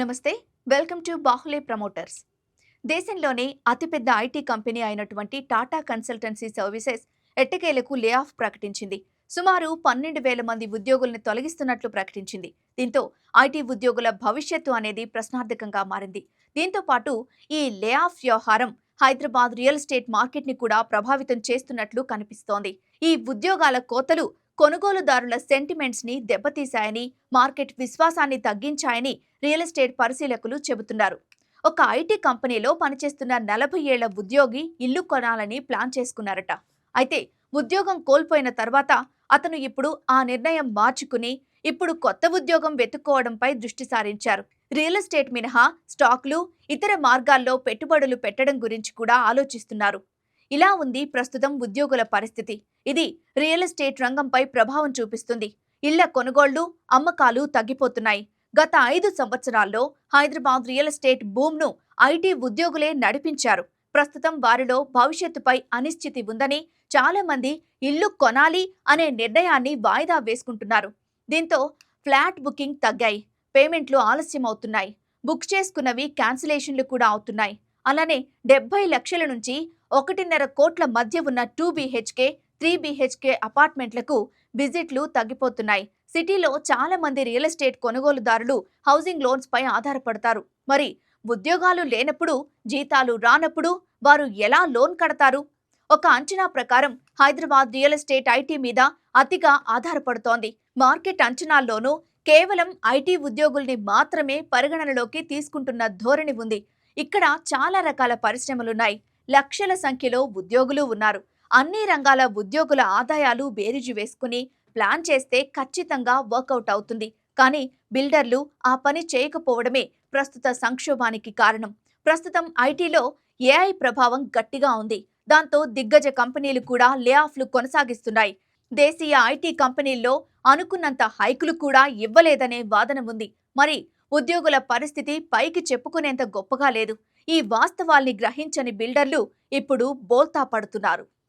నమస్తే welcome to Bahule promoters. దేశంలోనే అతిపెద్ద ఐటీ కంపెనీ అయినటువంటి టాటా కన్సల్టెన్సీ సర్వీసెస్ ఎట్టకేలకు లే ఆఫ్ ప్రకటించింది. సుమారు పన్నెండు వేల మంది ఉద్యోగులను తొలగిస్తున్నట్లు ప్రకటించింది. దీంతో ఐటీ ఉద్యోగుల భవిష్యత్తు అనేది ప్రశ్నార్థకంగా మారింది. దీంతో పాటు ఈ లే ఆఫ్ వ్యవహారం హైదరాబాద్ రియల్ ఎస్టేట్ మార్కెట్ని కూడా ప్రభావితం చేస్తున్నట్లు కనిపిస్తోంది. ఈ ఉద్యోగాల కోతలు కొనుగోలుదారుల సెంటిమెంట్స్ని దెబ్బతీశాయని మార్కెట్ విశ్వాసాన్ని తగ్గించాయని రియల్ ఎస్టేట్ పరిశీలకులు చెబుతున్నారు. ఒక ఐటీ కంపెనీలో పనిచేస్తున్న నలభై ఏళ్ళ ఉద్యోగి ఇల్లు కొనాలని ప్లాన్ చేసుకున్నారట. అయితే ఉద్యోగం కోల్పోయిన తర్వాత అతను ఇప్పుడు ఆ నిర్ణయం మార్చుకుని ఇప్పుడు కొత్త ఉద్యోగం వెతుక్కోవడంపై దృష్టి సారించారు. రియల్ ఎస్టేట్ మినహా స్టాక్లు ఇతర మార్గాల్లో పెట్టుబడులు పెట్టడం గురించి కూడా ఆలోచిస్తున్నారు. ఇలా ఉంది ప్రస్తుతం ఉద్యోగుల పరిస్థితి. ఇది రియల్ ఎస్టేట్ రంగంపై ప్రభావం చూపిస్తుంది. ఇళ్ళ కొనుగోళ్ళు అమ్మకాలు తగ్గిపోతున్నాయి. గత ఐదు సంవత్సరాల్లో హైదరాబాద్ రియల్ ఎస్టేట్ బూమ్ను ఐటీ ఉద్యోగులే నడిపించారు. ప్రస్తుతం వారిలో భవిష్యత్తుపై అనిశ్చితి ఉందని చాలా మంది ఇల్లు కొనాలి అనే నిర్ణయాన్ని వాయిదా వేసుకుంటున్నారు. దీంతో ఫ్లాట్ బుకింగ్ తగ్గాయి పేమెంట్లు ఆలస్యం అవుతున్నాయి బుక్ చేసుకున్నవి క్యాన్సిలేషన్లు కూడా అవుతున్నాయి. అలానే డెబ్బై లక్షల నుంచి ఒకటిన్నర కోట్ల మధ్య ఉన్న టూ బీహెచ్కే త్రీ బీహెచ్కే అపార్ట్మెంట్లకు విజిట్లు తగ్గిపోతున్నాయి. సిటీలో చాలా మంది రియల్ ఎస్టేట్ కొనుగోలుదారులు హౌసింగ్ లోన్స్ పై ఆధారపడతారు. మరి ఉద్యోగాలు లేనప్పుడు జీతాలు రానప్పుడు వారు ఎలా లోన్ కడతారు? ఒక అంచనా ప్రకారం హైదరాబాద్ రియల్ ఎస్టేట్ ఐటీ మీద అతిగా ఆధారపడుతోంది. మార్కెట్ అంచనాల్లోనూ కేవలం ఐటీ ఉద్యోగుల్ని మాత్రమే పరిగణనలోకి తీసుకుంటున్న ధోరణి ఉంది. ఇక్కడ చాలా రకాల పరిశ్రమలున్నాయి. లక్షల సంఖ్యలో ఉద్యోగులు ఉన్నారు. అన్ని రంగాల ఉద్యోగుల ఆదాయాలు బేరీజు వేసుకుని ప్లాన్ చేస్తే ఖచ్చితంగా వర్కౌట్ అవుతుంది. కానీ బిల్డర్లు ఆ పని చేయకపోవడమే ప్రస్తుత సంక్షోభానికి కారణం. ప్రస్తుతం ఐటీలో ఏఐ ప్రభావం గట్టిగా ఉంది. దాంతో దిగ్గజ కంపెనీలు కూడా లే ఆఫ్లు కొనసాగిస్తున్నాయి. దేశీయ ఐటీ కంపెనీల్లో అనుకున్నంత హైకులు కూడా ఇవ్వలేదనే వాదన ఉంది. మరి ఉద్యోగుల పరిస్థితి పైకి చెప్పుకునేంత గొప్పగా లేదు. ఈ వాస్తవాల్ని గ్రహించని బిల్డర్లు ఇప్పుడు బోల్తా పడుతున్నారు.